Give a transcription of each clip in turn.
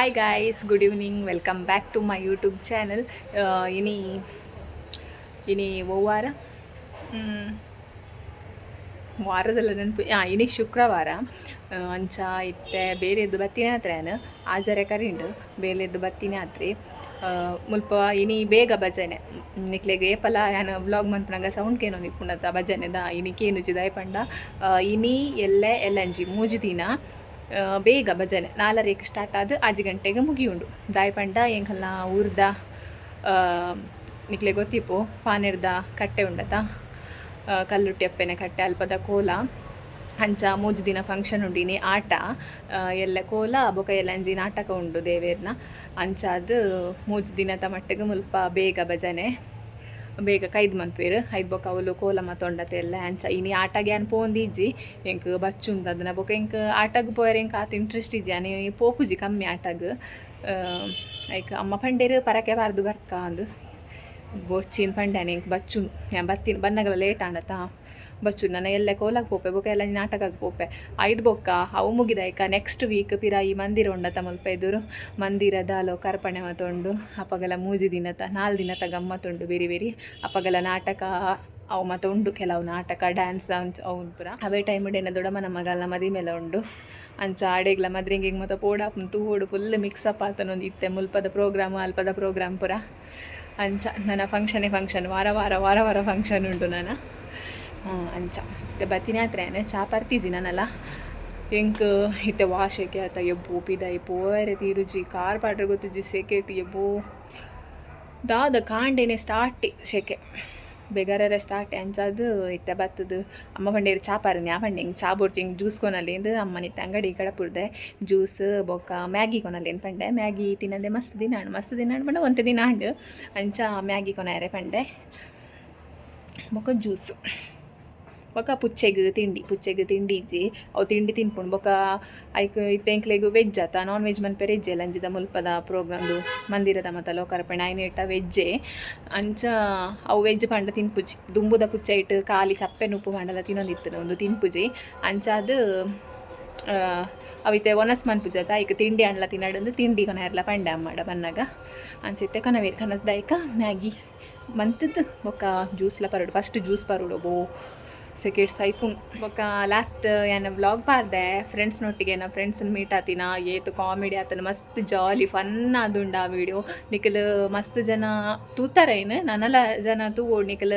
Hi guys good evening welcome back to my YouTube channel ಇನಿ ಇನಿ ವಾರ ವಾರದಲ್ಲ ನೆನಪು ಹಾಂ ಇನಿ ಶುಕ್ರವಾರ ಅಂಚ, ಇತ್ತೆ ಬೇರೆದ್ದು ಬತ್ತಿನ ಹತ್ರನ ಆಜರೆ ಕರಿಂಡು ಬೇರೆದ್ದು ಬತ್ತಿನ ಹತ್ರಿ ಮುಲ್ಪ ಇನಿ ಬೇಗ ಭಜನೆ. ನಿಕ್ಲೆಗೆ ಏಪಲ ಯಾನು ಬ್ಲಾಗ್ ಮಂತ್ನಾಗ ಸೌಂಡ್ ಕೇನೋ ನಿಪ್ಪುಣದ ಭಜನೆದ, ಇನಿ ಕೆನುಜಿ ದಾಯ್ ಪಂಡ ಇನಿ, ಎಲ್ಲೆ ಎಲ್ಲಂಜಿ ಮೂಜು ದಿನ. ಬೇಗ ಭಜನೆ ನಾಲರೇಕ್ ಸ್ಟಾರ್ಟ್ ಆದ ಆಜಿ ಗಂಟೆಗೆ ಮುಗಿಯುಂಡು ದಾಯಪಂಡ ಎಂಕಲ್ನ ಊರ್ದ ನಿಕ್ಲೆ ಗೊತ್ತಿಪ್ಪು, ಪಾನೆರ್ದ ಕಟ್ಟೆ ಉಂಡತ ಕಲ್ಲುಟ್ಟಿ ಅಪ್ಪೆನೆ ಕಟ್ಟೆ, ಅಲ್ಪದ ಕೋಲ, ಅಂಚ, ಮೂಜು ದಿನ ಫಂಕ್ಷನ್ ಉಂಡಿನಿ, ಆಟ ಎಲ್ಲ ಕೋಲ, ಬೊಕ ಎಲ್ಲಂಜಿ ನಾಟಕ ಉಂಡು ದೇವೇರ್ನ. ಅಂಚಾದ ಮೂಜು ದಿನ ದಿನದ ಮಟ್ಟಿಗೆ ಮುಲ್ಪ ಬೇಗ ಭಜನೆ. ಬೇಗ ಕೈದ್ ಮನ್ಪೇರು ಐದು ಬೊಕ ಅವಲು ಕೋಲ ಮತ್ತೊಂಡತೆ ಎಲ್ಲ ಅಂಚ ಇನಿ ಆಟಗೆ ಅನ್ ಪೋಂದಿಜ್ಜಿ ಎಂಕ್ ಬಚ್ಚುಂದ ಅದನ್ನ ಬೊಕ ಎಂಕ್ ಆಟಗ್ ಪೋಯರ್ ಎಂಕ್ ಆತ ಇಂಟ್ರೆಸ್ಟ್ ಇಜ್ಜಿ. ಅನಿ ಪೋಪುಜಿ ಕಮ್ಮಿ ಆಟಗ್. ಲೈಕ್ ಅಮ್ಮ ಪಂಡೇರು ಪರಕೆ ಬಾರ್ದು ಬರ್ಕ ಅಂದು. ಬೊಚ್ಚಿನ ಪಂಡ್ಯಾನಿಂಗ್ ಬಚ್ಚು ಯಾ ಬತ್ತಿನ ಬನ್ನಗಲ ಲೇಟ್ ಆಂಡತ ಬಚ್ಚು ನನ್ನ ಎಲ್ಲ ಕೋಲಾಗ ಪೋಪೆ ಬೊಕ ಎಲ್ಲ ನಾಟಕಕ್ಕೆ ಪೋಪೆ ಐದು ಬೊಕ್ಕ ಅವು ಮುಗಿದಾಯ್ಕ ನೆಕ್ಸ್ಟ್ ವೀಕ್ ಪಿರ ಈ ಮಂದಿರ ಉಂಡತ ಮುಲ್ಪ ಎದುರು ಮಂದಿರದ ಕರ್ಪಣೆ ಮತ್ತೊಂಡು ಅಪಗಲ ಮೂಜಿ ದಿನತ ನಾಲ್ ದಿನತ ಗಮ್ಮತ್ತುಂಡು ಬೇರೆ ಬೇರೆ ಅಪಗಲ ನಾಟಕ ಅವು ಮತ್ತು ಉಂಡು ಕೆಲವು ನಾಟಕ ಡ್ಯಾನ್ಸ್ ಅವು ಪುರ ಅವೇ ಟೈಮ್ ಡೇನ ದೊಡ್ಡಮ್ಮನ ಮಗಲ್ನ ಮದಿ ಮೇಲೆ ಉಂಡು ಅಂಚ ಆಡೆಗ್ಲ ಮದ್ರಿಂಗಿಗೆ ಮತ್ತು ಪೋಡಾಪ್ ತೂಡು ಫುಲ್ ಮಿಕ್ಸಪ್ ಆತನೊಂದು ಇತ್ತೆ ಮುಲ್ಪದ ಪ್ರೋಗ್ರಾಮ್ ಅಲ್ಪದ ಪ್ರೋಗ್ರಾಮ್ ಪುರ ಅಂಚ, ನನ್ನ ಫಂಕ್ಷನೇ ಫಂಕ್ಷನ್ ವಾರ ವಾರ ವಾರ ವಾರ ಫಂಕ್ಷನ್ ಉಂಟು ನಾನು. ಅಂಚ. ಮತ್ತೆ ಬತ್ತಿನ ಹತ್ರನೇ ಚಾ ಬರ್ತೀಜಿ ನಾನಲ್ಲ. ಎಂಕ್, ಇತ್ತೆ ವಾಶೆಗೆ ಆತ, ಎಬ್ಬು ಪಿದಾಯಿ ಪೋರೆ ತೀರುಜಿ ಕಾರ್ ಪಾಡ್ರೆ ಸೆಕೆ ಇಟ್ಟು ಎಬ್ಬು. ದಾದ ಕಾಂಡೇನೆ ಸ್ಟಾರ್ಟಿ ಸೆಕೆ ಬೇಗಾರ ಸ್ಟಾರ್ಟ್ ಅಂಚದು ಇತ್ತೆ ಬತ್ತದು. ಅಮ್ಮ ಬಂಡೇರು ಚಾ ಪಾರನಿ ಆ ಬಂಡಿ ಹಿಂಗೆ ಚಾ ಬೋಡ್ತಿ ಹಿಂಗೆ ಜ್ಯೂಸ್ ಕೊನಲ್ಲಿಂದು ಅಮ್ಮ ನಿತ್ತ ಅಂಗಡಿ ಕಡಪುರ್ದೆ ಜ್ಯೂಸ್, ಬೊಕ್ಕ ಮ್ಯಾಗಿ ಕೊನಲ್ಲೇನು ಪಂಡೆ. ಮ್ಯಾಗಿ ತಿನ್ನದೆ ಮಸ್ತ್ ದಿನ ಹಣ್ಣು ಮಸ್ತ್ ದಿನ ಹಣ್ಣು ಒಂತೆ ದಿನ ಹಣ್ಣು ಅಂಚ ಮ್ಯಾಗಿ ಕೊನೆಯರೆ ಪಂಡೆ. ಬೊಕ್ಕ ಜ್ಯೂಸು. ಬೊಕ ಪುಚ್ಚೆಗ್ ತಿಂಡಿ ಪುಚ್ಚೆಗ್ ತಿಂಡಿ ಇಜ್ಜಿ. ಅವು ತಿಂಡಿ ತಿನ್ಪುಂಡು ಬೊಕ ಐಕ್ ಇತ್ತೆಂಕ್ಲೆಗ್ ವೆಜ್ ಆತ. ನಾನ್ ವೆಜ್ ಮನ್ಪೆರೆ ಇಜ್ಜೆ ಲಂಜಿದ ಮುಲ್ಪದ ಪ್ರೋಗ್ರಾಮ್ದು ಮಂದಿರದ ಮತ್ತ ಲೋಕಾರ್ಪಣೆ. ಇಟ್ಟ ವೆಜ್ಜೆ. ಅಂಚ ಅವು ವೆಜ್ ಪಂಡ ತಿನ್ಪುಜಿ ದುಂಬುದ ಪುಚ್ಚ ಇಟ್ಟು ಖಾಲಿ ಚಪ್ಪೆನ ಉಪ್ಪು ಪಂಡಲ ತಿನ್ನೊಂದಿತ್ತು ಒಂದು ತಿನ್ಪುಜಿ ಅಂಚ ಅದು ಅವಿತೆ ಒನಸ್ ಮನ್ಪುಜತ ಈಗ ತಿಂಡಿ ಅಣ್ಲ ತಿನ್ನಡಂದು ತಿಂಡಿ ಕೊನ ಎಲ್ಲ ಪಂಡೆ ಮಾಡ ಬನ್ನಾಗ ಅನ್ಸುತ್ತೆ ಕನವೇ ಕನದ್ದಾಯ್ಕ ಮ್ಯಾಗಿ. ಮಂತದ್ದು ಒಕ್ಕ ಜ್ಯೂಸ್ಲ ಪರೋಡು. ಫಸ್ಟ್ ಜ್ಯೂಸ್ ಪರೋಡು ಬೋ. ಸೆಕೆಟ್ ಸೈಪುಣ್ ಬೊಕ್ಕ ಲಾಸ್ಟ್ ಏನ ವ್ಲಾಗ್ ಪಾರ್ದೆ ಫ್ರೆಂಡ್ಸ್ನೊಟ್ಟಿಗೆ ನಾ ಫ್ರೆಂಡ್ಸನ್ನ ಮೀಟ್ ಆತಿನ ಏತು ಕಾಮಿಡಿ ಆತನ ಮಸ್ತ್ ಜಾಲಿ ಫನ್ ಆದುಂಡ ಆ ವಿಡಿಯೋ ನಿಖಲ್ ಮಸ್ತ್ ಜನ ತೂತಾರ ಏನು? ನನ್ನೆಲ್ಲ ಜನ ತೂ ನಿಖಲ್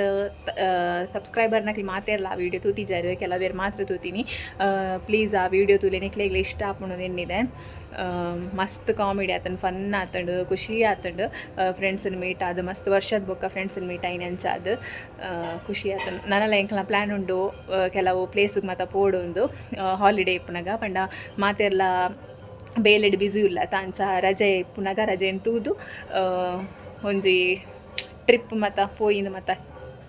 ಸಬ್ಸ್ಕ್ರೈಬರ್ ನಕ್ಲಿ ಮಾತೇರಲ್ಲ ಆ ವಿಡಿಯೋ ತೂತಿದ್ದಾರೆ ಕೆಲವೇರು ಮಾತ್ರ ತೂತೀನಿ. ಪ್ಲೀಸ್ ಆ ವಿಡಿಯೋ ತೂಲೆ ನಿಕ್ಲೆಗ್ಲಿ ಇಷ್ಟ ಆಪಣ ಎನ್ನಿದೆ ಆ, ಮಸ್ತ್ ಕಾಮಿಡಿ ಆತನ ಫನ್ ಆತಂಡು ಖುಷಿ ಆತಂಡು ಫ್ರೆಂಡ್ಸನ್ನ ಮೀಟ್ ಆದ ಮಸ್ತ್ ವರ್ಷದ ಬೊಕ್ಕ ಫ್ರೆಂಡ್ಸನ್ನ ಮೀಟ್ ಆಯ್ನ ಅಂಚಾದ ಖುಷಿ ಆತಂಡು. ನನ್ನೆಲ್ಲ ಎಂಕಲ ಪ್ಲ್ಯಾನ್ ಉಂಡು ಆ, ಕೆಲವು ಪ್ಲೇಸಿಗೆ ಮಾತ ಪೋಡೊಂದು ಹಾಲಿಡೇ ಇಪ್ಪುನಗ ಪಂಡ ಮಾತೆಲ್ಲ ಬೇಲೆಡ್ ಬ್ಯುಸಿ ಇಲ್ಲ. ತಾಂಚ ರಜೆ ಇಪ್ಪುನಗ ರಜೆ ತೂದು ಒಂಜಿ ಟ್ರಿಪ್ ಮತ ಪೋಯಿಂದು ಮತ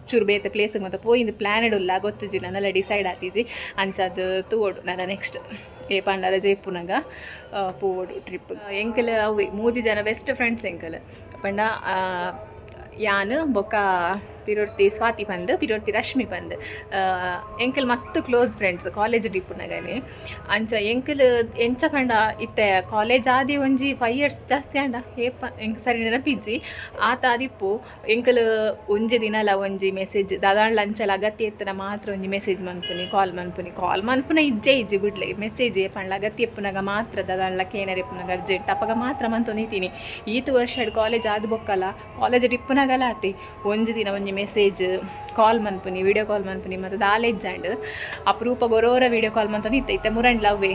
ಚೂರು ಬೇತೆ ಪ್ಲೇಸಿಗೆ ಮತ್ತೆ ಪೋಯಿಂದು ಪ್ಲ್ಯಾನೆಡ್ ಉಲ್ಲ ಗೊತ್ತುಜಿ ನನ್ನೆಲ್ಲ ಡಿಸೈಡ್ ಆತೀಜಿ. ಅಂಚದು ತೂವೋಡು ನನ್ನ ನೆಕ್ಸ್ಟ್ ಏ ಪಾಂಡ ರಜೆ ಇಪ್ಪುನಗ ಪೋಡು ಟ್ರಿಪ್ ಎಂಕಲ್ ಅವು ಮೂಜಿ ಜನ ಬೆಸ್ಟ್ ಫ್ರೆಂಡ್ಸ್ ಎಂಕಲ್. ಪಂಡ ಯಾನು ಬೊಕ್ಕ ಪಿರೋರ್ತಿ ಸ್ವಾತಿ ಪಂದ್ ಪಿರೋರ್ತಿ ರಶ್ಮಿ ಪಂದ್. ಎಂಕಲ್ ಮಸ್ತ್ ಕ್ಲೋಸ್ ಫ್ರೆಂಡ್ಸ್ ಕಾಲೇಜ್ ಡಿಪ್ಪುನಗನೆ ಅಂಚ ಎಂಕಲ್, ಎಂಚ ಪಂಡ ಇತ್ತೆ ಕಾಲೇಜ್ ಆದಿ ಒಂಜಿ ಫೈವ್ ಇಯರ್ಸ್ ಜಾಸ್ತಿ ಆಂಡ? ಏಪ ಎಂಕ್ ಸರಿ ನೆನಪಿಜ್ಜಿ. ಆತ ಆದಿಪ್ಪು, ಎಂಕಲ್ ಒಂಜಿ ದಿನಲ ಒಂಜಿ ಮೆಸೇಜ್ ದಾದಾಂಡ್ಲ ಅಂಚಲ ಅಗತ್ಯ ಎತ್ತನ ಮಾತ್ರ ಒಂಜಿ ಮೆಸೇಜ್ ಮನ್ಪುನಿ ಕಾಲ್ ಮನ್ಪುನಿ ಕಾಲ್ ಮನ್ಪುನ ಇಜ್ಜೆ ಇಜ್ಜಿ ಬಿಡ್ಲೆ. ಮೆಸೇಜ್ ಏಪಂಡ್ಲ ಅಗತ್ಯ ಎಪ್ಪುನಗ ಮಾತ್ರ ದಾದಾಂಡ್ಲ ಕೇನರ್ ಎಪ್ಪುನಗ ಅರ್ಜೆಂಟ್ ಅಪ್ಪಗ ಮಾತ್ರ ಮಂತೊಂದಿತೀನಿ ಈತು ವರ್ಷ ಕಾಲೇಜ್ ಆದ್ ಬೊಕ್ಕಲ್ಲ ಕಾಲೇಜ್ ಟಿಪ್ಪುನಗಲ ಆತಿ ಒಂಜಿ ದಿನ ಒಂಜಿ ಮೆಸೇಜ್ ಕಾಲ್ ಮನ್ಪುನಿ ವಿಡಿಯೋ ಕಾಲ್ ಮನ್ಪುನಿ, ಮತ್ತು ದಾಲೆಜ್ ಆಂಡ್ ಅಪರೂಪ ಗೊರೋರ ವಿಡಿಯೋ ಕಾಲ್ ಮಂತ ಇತ್ತ ಇತ್ತೆ. ಮುರಂಡ್ ಲವ್ವೆ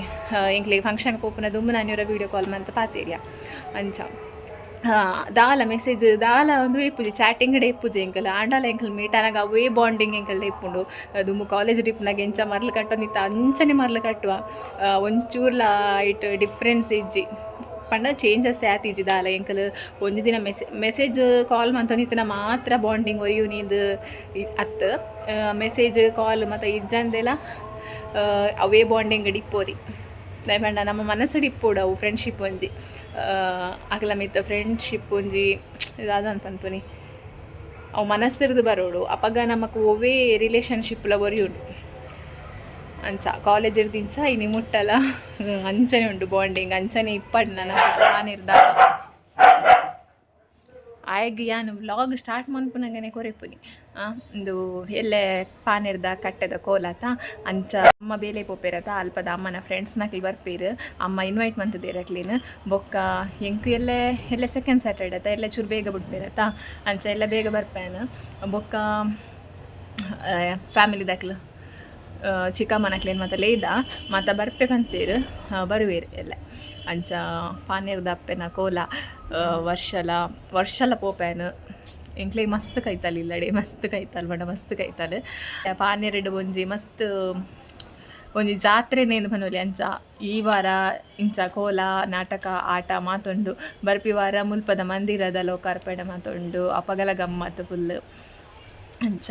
ಎಂಕ್ಲೆಗ್ ಫಂಕ್ಷನ್ ಪೋಪುನ ದುಮ್ಮು ನಾನಿವರ ವಿಡಿಯೋ ಕಾಲ್ ಮಂತ ಪಾತೇರಿಯ. ಅಂಚ. ದಾಲ ಮೆಸೇಜ್ ದಾಲ ಒಂದು ಇಪ್ಪುಜಿ ಚಾಟಿಂಗ್ ಡೇ ಇಪ್ಪುಜಿ ಎಂಕಲ್. ಆಂಡಲ ಎಂಕಲ್ ಮೀಟ್ ಅನಾಗ ಅವೇ ಬಾಂಡಿಂಗ್ ಎಂಕಲ್ ಇಪ್ಪುಂಡು ದುಮ್ಮು ಕಾಲೇಜ್ ಡಿಪ್ನಾಗ ಎಂಚ ಮರ್ಲು ಕಟ್ಟೊಂದಿತ್ತ ಅಂಚನೆ ಮರ್ಲು ಕಟ್ಟುವ ಒಂಚೂರ್ಲ ಇಟ್ ಡಿಫ್ರೆನ್ಸ್ ಇಜ್ಜಿ. ಪಂಡ ಚೇಂಜಸ್ ಆತಿಜಿ ಅಲ್ಲ ಎಂಕಲ್ ಒಂದು ದಿನ ಮೆಸೆ ಮೆಸೇಜ್ ಕಾಲ್ ಮಂತೊಂದಿತ್ತಿನ ಮಾತ್ರ ಬಾಂಡಿಂಗ್ ಒರಿಯು ನೀದು ಅತ್ತ. ಮೆಸೇಜ್ ಕಾಲ್ ಮತ್ತು ಇಜ್ಜಂದೆಲ್ಲ ಅವೇ ಬಾಂಡಿಂಗ್ ಡಿಪ್ಪೋರಿ ಪಂಡ ನಮ್ಮ ಮನಸ್ಸು ಡಿಪ್ಪೋಡು ಅವು ಫ್ರೆಂಡ್ಶಿಪ್ ಒಂಜಿ. ಅಗಲ ಮಿತ್ತ ಫ್ರೆಂಡ್ಶಿಪ್ ಒಂಜಿ ಇದಾದಂತ ಅವು ಮನಸ್ಸಿರ್ದು ಬರೋಡು. ಅಪಗ ನಮಕ್ ಒವೇ ರಿಲೇಷನ್ಶಿಪ್ಲ ಒರಿಯುಡು ಅಂಚ ಕಾಲೇಜ್ ಇರ್ದಿಂಚ ಇನಿ ಮುಟ್ಟಲ್ಲ. ಅಂಚನೆ ಉಂಡು ಬಾಂಡಿಂಗ್ ಅಂಚನೆ ಇಪ್ಪಡ್ ನನ್ನ ನಾನಿರ್ದ ಆಯ್ಗೆ ಯಾನು ವ್ಲಾಗ್ ಸ್ಟಾರ್ಟ್ ಮನ್ಪುನಂಗನೆ ಕೊರೆಪುನಿ. ಒಂದು ಎಲ್ಲೆ ಪಾನೆರ್ದ ಕಟ್ಟದ ಕೋಲಾತ, ಅಂಚ ಅಮ್ಮ ಬೇಲೆ ಪೋಪೆರತ, ಅಲ್ಪದ ಅಮ್ಮನ ಫ್ರೆಂಡ್ಸ್ ನಕ್ಲಿ ಬರ್ಪೀರು. ಅಮ್ಮ ಇನ್ವೈಟ್ ಮಂತದಿರಕ್ಲಿನ ಬೊಕ್ಕ ಎಂಕ್ ಎಲ್ಲೆ ಎಲ್ಲೆ ಸೆಕೆಂಡ್ ಸ್ಯಾಟರ್ಡೆ ಆತ ಎಲ್ಲ ಚೂರು ಬೇಗ ಬಿಡ್ಬೇರತ ಅಂಚ ಎಲ್ಲ ಬೇಗ ಬರ್ಪೇನು. ಬೊಕ್ಕ ಫ್ಯಾಮಿಲಿ ದಾಕ್ಲು. ಚಿಕ್ಕಮ್ಮನಕ್ಲೇನು ಮತ್ತೆ ಲೇದ ಮತ್ತು ಬರ್ಬೇಕಂತೀರು. ಬರುವೇರು. ಎಲ್ಲ. ಅಂಚ ಪಾನೀರ್ದ ಅಪ್ಪೆನ ಕೋಲ ವರ್ಷಲ ವರ್ಷಲ ಪೋಪೇನು ಎಂಕ್ಲೆಗ್ ಮಸ್ತ್ ಕೈತಲ್ ಇಲ್ಲಡೆ, ಮಸ್ತ್ ಕೈತಲ್, ಬಡ ಮಸ್ತ್ ಕೈತಲ್. ಇಡು ಒಂಜಿ ಮಸ್ತ್, ಒಂಜಿ ಜಾತ್ರೆನೇನು ಬನ್ನೋಲಿ ಅಂಚ. ಈ ವಾರ ಇಂಚ ಕೋಲ, ನಾಟಕ, ಆಟ ಮಾತೊಂಡು. ಬರ್ಪಿ ವಾರ ಮುಲ್ಪದ ಮಂದಿರದ ಲೋಕಾರ್ಪಣೆ ಮಾತೊಂಡು. ಅಪಗಲ ಗಮ್ಮತ್ತು ಫುಲ್ ಅಂಚ.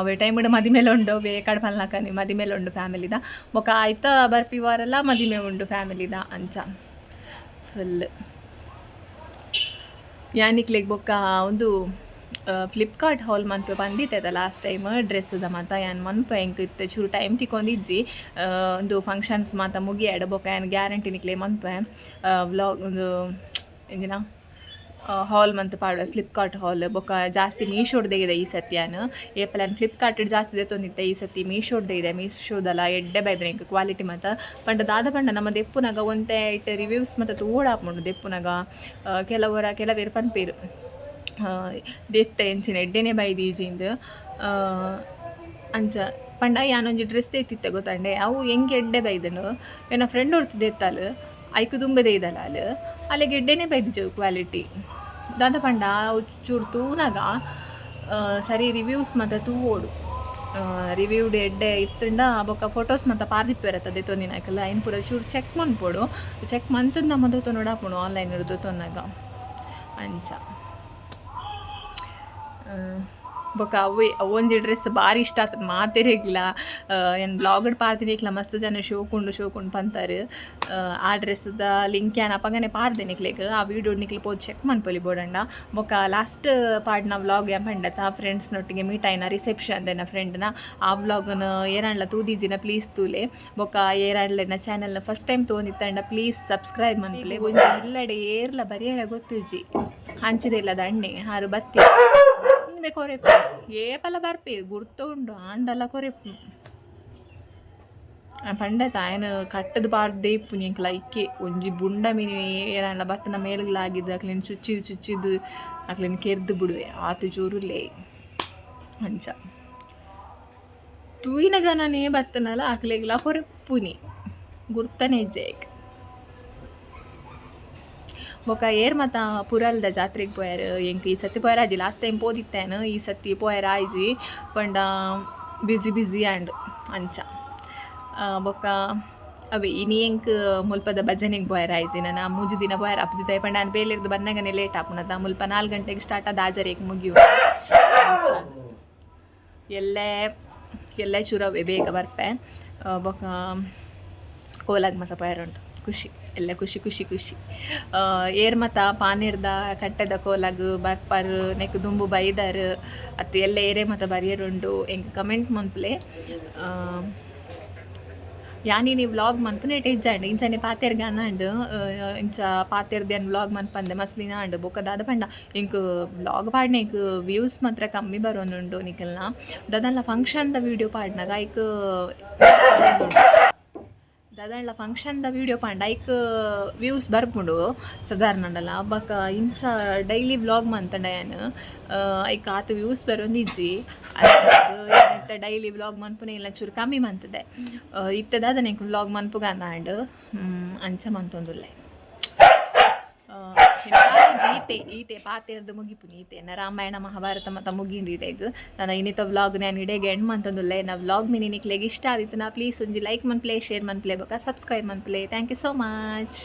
ಅವೆ ಟೈಮ್ ಮದಿಮೇಲೆ ಉಂಡು. ಬೇ ಕಡ್ಪಲ್ನಕನಿ ಮದಿಮೇಲೆ ಉಂಡು ಫ್ಯಾಮಿಲಿದ ಬೊಕ ಆಯ್ತ ಬರ್ಪಿ ವಾರೆಲ್ಲ ಮದಿಮೆ ಉಂಡು ಫ್ಯಾಮಿಲಿದ ಅಂಚ. ಫುಲ್ ಯಾನಿಕ್ಲೆಗ್ ಬೊಕ್ಕ ಒಂದು ಫ್ಲಿಪ್ಕಾರ್ಟ್ ಹಾಲ್ ಮನ್ಪೆ ಬಂದಿತ್ತದ ಲಾಸ್ಟ್ ಟೈಮ್ ಡ್ರೆಸ್ದ ಮಾತ ಏನು ಮನ್ಪ ಹೆಂಗೆ ಇತ್ತೆ, ಚೂರು ಟೈಮ್ ತಿಕ್ಕೊಂಡಿಜ್ಜಿ ಒಂದು ಫಂಕ್ಷನ್ಸ್ ಮಾತ ಮುಗಿಯಾಡ ಬೊಕ ಏನು ಗ್ಯಾರಂಟಿ ನಿಕ್ಲೆ ಮನ್ಪೆ ವ್ಲಾಗ್ ಒಂದು ಎಂಜಿನ ಹಾಲ್ ಮಂತ್ ಪಾಡ ಫ್ಲಿಪ್ಕಾರ್ಟ್ ಹಾಲ್ ಬೊಕ್ಕ ಜಾಸ್ತಿ ಮೀಶೋಡ್ದೆ ಇದೆ ಈ ಸತ್ಯಾನು ಏಪಲನ್ ಫ್ಲಿಪ್ಕಾರ್ಟ್ ಜಾಸ್ತಿ ತೊಂದಿತ್ತೆ ಈ ಸತಿ ಮೀಶೋಡ್ದೆ ಇದೆ. ಮೀಶೋದಲ್ಲ ಎಡ್ಡೆ ಬೈದ್ರೆ ಕ್ವಾಲಿಟಿ ಮತ್ತು. ಪಂಡ ದಾದ ಪಂಡ ನಮ್ಮ ದೆಪ್ಪುನಾಗ ಒಂದೆ ಇಟ್ಟು ರಿವ್ಯೂಸ್ ಮತ್ತು ತೂಡ ದೆಪ್ಪುನಗ. ದೆಪ್ಪುನಾಗ ಕೆಲವರ, ಕೆಲವೇರು ಪನ್ಪೇರು. ದೆತ್ತ ಎಂಚಿನ ಎಡ್ಡೆನೆ ಬೈದೀಜಿಂದು ಅಂಚ ಪಂಡ ಯಾನೊಂಜಿ ಡ್ರೆಸ್ ತೆತ್ತಿತ್ತೆ ಗೊತ್ತಂಡೆ. ಅವು ಹೆಂಗೆ ಎಡ್ಡೆ ಬೈದನು. ಏನೋ ಫ್ರೆಂಡ್ ಹೊರ್ತು ದೆತ್ತಲು. ಐಕು ದುಂಬದೆ ಇದಲ್ಲ ಅಲ್ಲಿ ಅಲ್ಲಿ ಎಡ್ಡೆನೆ ಬೈದಿಜು ಕ್ವಾಲಿಟಿ ದಾದ ಪಂಡ ಚೂರು ತೂನಾಗ ಸರಿ ರಿವ್ಯೂಸ್ ಮತ್ತು ತೂವೋಡು ರಿವ್ಯೂಡ್ ಎಡ್ಡೆ ಇತ್ತಂಡ ಬೊಕ್ಕ ಫೋಟೋಸ್ ಮತ್ತು ಪಾರ್ದಿಪ್ಪೇರತ್ತದೆ ತೊಂದಿನಾಕಲ್ಲ ಏನು ಪೂರ ಚೂರು ಚೆಕ್ ಮನ್ಪೋಡು ಚೆಕ್ ಮಂತಂದು ನಮ್ಮ ದೊತ್ತು ನೋಡಾಪುಣು ಆನ್ಲೈನ್ ಇರೋದು ತೊನಗ ಅಂಚ ಬೊಕ ಅವೇ ಅವೊಂಜಿ ಡ್ರೆಸ್ ಭಾರಿ ಇಷ್ಟ ಆಗ್ತದೆ ಮಾತೆರೆಗ್ಲ ಏನು ಬ್ಲಾಗಡ್ ಪಾರ್ದಿನಿಕ್ಲ ಮಸ್ತ್ ಜನ ಶೋಕುಂಡು ಶೋಕುಂಡು ಪಂತಾರೆ. ಆ ಡ್ರೆಸ್ದ ಲಿಂಕ್ ಏನು ಅಪಗನೆ ಪಾಡ್ದೆ ನಿಕ್ಲೆಗ್ ಆ ವಿಡಿಯೋ ನಿಕ್ಲಿ ಪೋದು ಚೆಕ್ ಮನ್ಪೊಲಿ ಬೋಡಂಡ. ಬೊಕ ಲಾಸ್ಟ್ ಪಾಡ್ನ ವ್ಲಾಗ್ ಏನು ಪಂಡತ ಫ್ರೆಂಡ್ಸ್ನೊಟ್ಟಿಗೆ ಮೀಟ್ ಆಯ್ನ ರಿಸೆಪ್ಷನ್ ದೇನ ಫ್ರೆಂಡ್ನ. ಆ ವ್ಲಾಗ್ನ ಏರಾಣ್ಲ ತೂದಿಜಿನ ಪ್ಲೀಸ್ ತೂಲೆ. ಬೊಕ ಚಾನೆಲ್ ಚಾನೆಲ್ನ ಫಸ್ಟ್ ಟೈಮ್ ತೋಂದಿತ್ತಂಡ ಪ್ಲೀಸ್ ಸಬ್ಸ್ಕ್ರೈಬ್ ಮನ್ಪುಲೆ. ಒಂಜಿ ಇಲ್ಲಡೆ ಏರ್ಲ ಬರಿಯರ ಗೊತ್ತುಜಿ ಹಂಚಿದೆ ಇಲ್ಲ ದಣ್ಣೆ ಹಾರು ಬತ್ತಿ. ಹಿಂದೆ ಕೊರೆಪು ಏಪಲ ಬರ್ಪಿ ಗುರ್ತು ಉಂಡು ಆಂಡಲ ಕೊರೆಪು ಆ ಪಂಡತ ఆయన ಕಟ್ಟದ ಪಾರ್ದೆ ಇಪ್ಪು ಎಂಕ್ಲ ಇಕ್ಕೆ ಒಂಜಿ ಬುಂಡ ಮೀನು ಏನಾಲ ಬತ್ತನ ಮೇಲ್ಗ್ಲ ಆಗಿದ್ದು ಅಕ್ಲಿನ ಚುಚ್ಚಿದು ಚುಚ್ಚಿದು ಅಕ್ಲಿನ ಕೆರ್ದು ಬಿಡುವೆ ಆತು ಚೂರುಲೇ ಅಂಚ ತೂಯಿನ ಜನನೇ ಬತ್ತನಲ್ಲ ಅಕ್ಲೆಗ್ಲ ಹೊರಪ್ಪುನಿ ಗುರ್ತನೆ ಜೇಕ್ ಬೊಕ ಏರ್ ಮತ ಪುರಲ್ದ ಜಾತ್ರೆಗೆ ಪೋಯಾರ ಎಂಕ್ ಈ ಸತಿ ಆಜಿ ಲಾಸ್ಟ್ ಟೈಮ್ ಪೋದಿತ್ತೇನು? ಈ ಸತಿ ಪೋಯಾರ ಆಯ್ಜಿ, ಪಂಡ ಬ್ಯುಸಿ ಬ್ಯುಸಿ ಆ್ಯಂಡ್ ಅಂಚ. ಬೊಕ ಅವೆ, ಇನಿ ಎಂಕ್ ಮುಲ್ಪದ ಭಜನೆಗೆ ಪೋಯಾರ ಆಯ್ಜಿ? ನಾನು ಮೂಜಿ ದಿನ ಪೋಯಾರ ಅಪ್ಪಜಿತ ಪಂಡ, ನಾನು ಬೇಲಿರ್ದು ಬಂದಾಗನೇ ಲೇಟ್ ಆಪುನದ ಮುಲ್ಪ ನಾಲ್ಕು ಗಂಟೆಗೆ ಸ್ಟಾರ್ಟ್ ಆದ ಆಜರಿಗೆ ಮುಗಿಯು ಎಲ್ಲೇ ಎಲ್ಲೇ ಚೂರವೆ ಬೇಗ ಬರ್ಪೆ. ಬೊಕ ಕೋಲಾಗ್ ಮತ ಬಾಯರ್ ಉಂಟು. ಖುಷಿ. ಎಲ್ಲ ಖುಷಿ ಖುಷಿ ಖುಷಿ. ಏರ್ಮತ ಏರ್ ಮತ ಪಾನಿರ್ದ, ಕಟ್ಟೆದ ಕೋಲಗು, ಬರ್ಪರ್ ನೆಕ್ ದುಂಬು ಬೈದರ್, ಅತ್ತು ಎಲ್ಲ ಏರೆ ಮತ ಬರೆಯರುಂಡು. ಎಂಕ್ ಕಮೆಂಟ್ ಮಂತ್ಲೆ ಯಾನಿ ನೀವು ವ್ಲಾಗ್ ಮನ್ಪುನ ಇಟ್ಟು ಇಜ್ಜಾಂಡು. ಇಂಚನೆ ಪಾತೆರ್ಗ ಅನ್ನಾಂಡು ಇಂಚ ಪಾತೆರ್ದೇನು ವ್ಲಾಗ್ ಮನ್ಪಂದೆ ಮಸ್ತ್ ದಿನ ಅಂಡ್. ಬೊಕ್ಕ ದಾದ ಪಂಡ. ಇಂಕ್ ವ್ಲಾಗ್ ಪಾಡಿನ ಇಂಕ್ ವ್ಯೂಸ್ ಮಾತ್ರ ಕಮ್ಮಿ ಬರೋನುಂಡು ನಿಕಲ್ನ ಫಂಕ್ಷನ್ ಫಂಕ್ಷನ್ದ ವೀಡಿಯೋ ಪಾಡ್ನಾಗ ಐಕ್ ದಾದನ್ಲ ಫಂಕ್ಷನ್ದ ವೀಡಿಯೋ ಪಾಂಡ, ಐಕ್ ವ್ಯೂಸ್ ಬರ್ಪುಂಡು. ಸಾಧಾರಣ ಬಕ್ಕ ಇಂಚ ಡೈಲಿ ವ್ಲಾಗ್ ಮಂತಂಡ ಏನು ಐಕ್ ಆತು ವ್ಯೂಸ್ ಬರೋಂದಿಜ್ಜಿ. ಇತ್ತ ಡೈಲಿ ವ್ಲಾಗ್ ಮನ್ಪುನೆ ಇಲ್ಲ, ಚೂರು ಕಮ್ಮಿ ಮಂತದೆ. ಇತ್ತದಾದ ನೆಕ್ ವ್ಲಾಗ್ ಮನ್ಪುಗ ಆಂಡ್ ಅಂಚ ಮಂತೊಂದುಲ್ಲೆ. ಈತೆ ಈತೆ ಪಾತೆರ್ದು ಈತೆ. ರಾಮಾಯಣ ಮಹಾಭಾರತ ಮತ್ತ ಮುಗಿಂಡು ಇದು ನಾನು ಇನ್ನಿತ ವ್ಲಾಗ್ ನಾನು ಇಡೆಗೆ ಎಂಡ್ ಮಂತೊಂದುಲ್ಲೆ ನಾ ವ್ಲಾಗ್ ಮಿನಿ ನಿಕ್ಲೆಗೆ ಇಷ್ಟ ಆದಿತ್ತು. ನಾ ಪ್ಲೀಸ್ ಒಂಜಿ ಲೈಕ್ ಮನ್ಪ್ಲೆ ಶೇರ್ ಮನ್ಪ್ಲೆ ಬೊಕ ಸಬ್ಸ್ಕ್ರೈಬ್ ಮನ್ಪ್ಲೆ ಥ್ಯಾಂಕ್ ಯು ಸೋ ಮಚ್